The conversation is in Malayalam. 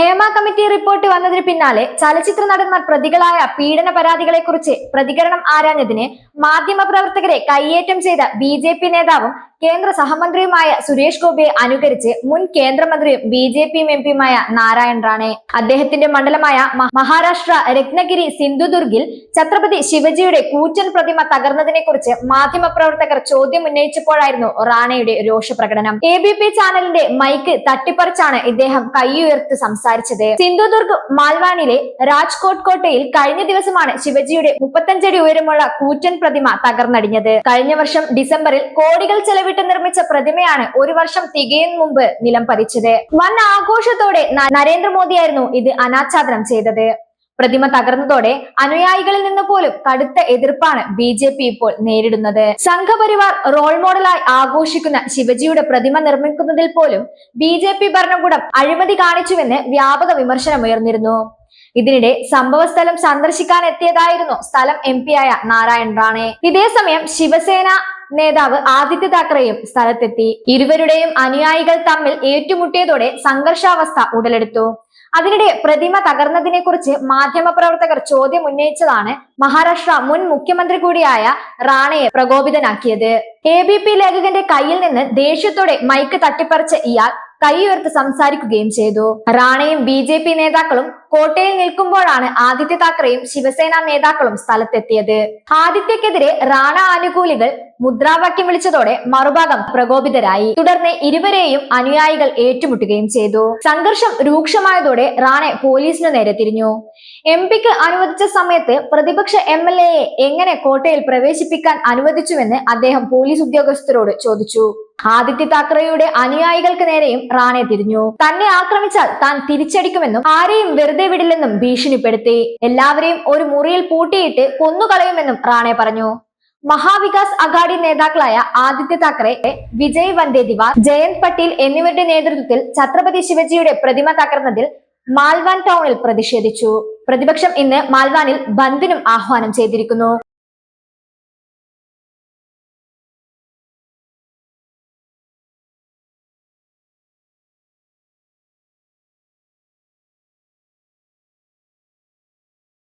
ഹേമ കമ്മിറ്റി റിപ്പോർട്ട് വന്നതിന് പിന്നാലെ ചലച്ചിത്ര നടന്മാർ പ്രതികളായ പീഡന പരാതികളെ കുറിച്ച് പ്രതികരണം ആരാഞ്ഞതിന് മാധ്യമപ്രവർത്തകരെ കയ്യേറ്റം ചെയ്ത ബി നേതാവും കേന്ദ്ര സഹമന്ത്രിയുമായ സുരേഷ് ഗോപിയെ അനുകരിച്ച് മുൻ കേന്ദ്രമന്ത്രിയും ബി ജെ പി എം പിയുമായ നാരായൺ റാണെ. അദ്ദേഹത്തിന്റെ മണ്ഡലമായ മഹാരാഷ്ട്ര രത്നഗിരി സിന്ധുദുർഗിൽ ഛത്രപതി ശിവജിയുടെ കൂറ്റൻ പ്രതിമ തകർന്നതിനെ കുറിച്ച് മാധ്യമപ്രവർത്തകർ ചോദ്യം ഉന്നയിച്ചപ്പോഴായിരുന്നു റാണയുടെ രോഷപ്രകടനം. എ ബി പി ചാനലിന്റെ മൈക്ക് തട്ടിപ്പറിച്ചാണ് ഇദ്ദേഹം കൈയുയർത്തി സംസാരിച്ചത്. സിന്ധുദുർഗ് മാൽവാനിലെ രാജ്കോട്ട് കോട്ടയിൽ കഴിഞ്ഞ ദിവസമാണ് ശിവജിയുടെ മുപ്പത്തഞ്ചടി ഉയരമുള്ള കൂറ്റൻ പ്രതിമ തകർന്നടിഞ്ഞത്. കഴിഞ്ഞ വർഷം ഡിസംബറിൽ കോടികൾ ചെലവിട്ട് നിർമ്മിച്ച പ്രതിമയാണ് ഒരു വർഷം തികയും മുമ്പ് നിലം പതിച്ചത്. വൻ ആഘോഷത്തോടെ നരേന്ദ്രമോദിയായിരുന്നു ഇത് അനാച്ഛാദനം ചെയ്തത്. പ്രതിമ തകർന്നതോടെ അനുയായികളിൽ നിന്ന് പോലും കടുത്ത എതിർപ്പാണ് ബി ജെ പി ഇപ്പോൾ നേരിടുന്നത്. സംഘപരിവാർ റോൾ മോഡലായി ആഘോഷിക്കുന്ന ശിവജിയുടെ പ്രതിമ നിർമ്മിക്കുന്നതിൽ പോലും ബി ജെ പി ഭരണകൂടം അഴിമതി കാണിച്ചുവെന്ന് വ്യാപക വിമർശനമുയർന്നിരുന്നു. ഇതിനിടെ സംഭവസ്ഥലം സന്ദർശിക്കാൻ എത്തിയതായിരുന്നു സ്ഥലം എം ആയ നാരായൺ റാണെ. ഇതേസമയം ശിവസേന നേതാവ് ആദിത്യ താക്കറെയും സ്ഥലത്തെത്തി. ഇരുവരുടെയും അനുയായികൾ തമ്മിൽ ഏറ്റുമുട്ടിയതോടെ സംഘർഷാവസ്ഥ ഉടലെടുത്തു. അതിനിടെ പ്രതിമ തകർന്നതിനെ കുറിച്ച് മാധ്യമപ്രവർത്തകർ ചോദ്യം ഉന്നയിച്ചതാണ് മഹാരാഷ്ട്ര മുൻ മുഖ്യമന്ത്രി കൂടിയായ റാണയെ പ്രകോപിതനാക്കിയത്. എ ബി പി ലേഖകന്റെ കയ്യിൽ നിന്ന് ദേഷ്യത്തോടെ മൈക്ക് തട്ടിപ്പറിച്ച ഇയാൾ കൈയുയർത്ത് സംസാരിക്കുകയും ചെയ്തു. റാണയും ബി ജെ പി നേതാക്കളും കോട്ടയിൽ നിൽക്കുമ്പോഴാണ് ആദിത്യ താക്കറെയും ശിവസേന നേതാക്കളും സ്ഥലത്തെത്തിയത്. ആദിത്യക്കെതിരെ റാണ ആനുകൂലികൾ മുദ്രാവാക്യം വിളിച്ചതോടെ മറുഭാഗം പ്രകോപിതരായി. തുടർന്ന് ഇരുവരെയും അനുയായികൾ ഏറ്റുമുട്ടുകയും ചെയ്തു. സംഘർഷം രൂക്ഷമായതോടെ റാണെ പോലീസിനു നേരെ തിരിഞ്ഞു. എം പിക്ക് അനുവദിച്ച സമയത്ത് പ്രതിപക്ഷ എം എൽ എയെ എങ്ങനെ കോട്ടയിൽ പ്രവേശിപ്പിക്കാൻ അനുവദിച്ചുവെന്ന് അദ്ദേഹം പോലീസ് ഉദ്യോഗസ്ഥരോട് ചോദിച്ചു. ആദിത്യ താക്കറെയുടെ അനുയായികൾക്ക് നേരെയും റാണെ തിരിഞ്ഞു. തന്നെ ആക്രമിച്ചാൽ താൻ തിരിച്ചടിക്കുമെന്നും ആരെയും വെറുതെ വിടില്ലെന്നും ഭീഷണിപ്പെടുത്തി. എല്ലാവരെയും ഒരു മുറിയിൽ പൂട്ടിയിട്ട് കൊന്നുകളയുമെന്നും റാണെ പറഞ്ഞു. മഹാവികാസ് അഘാഡി നേതാക്കളായ ആദിത്യ താക്കറെ വിജയ് വന്ദേദിവാർ ജയന്ത് പട്ടേൽ എന്നിവരുടെ നേതൃത്വത്തിൽ ഛത്രപതി ശിവജിയുടെ പ്രതിമ തകർന്നതിൽ മാൽവാൻ ടൗണിൽ പ്രതിഷേധിച്ചു. പ്രതിപക്ഷം ഇന്ന് മാൽവാനിൽ ബന്ദിനും ആഹ്വാനം ചെയ്തിരിക്കുന്നു.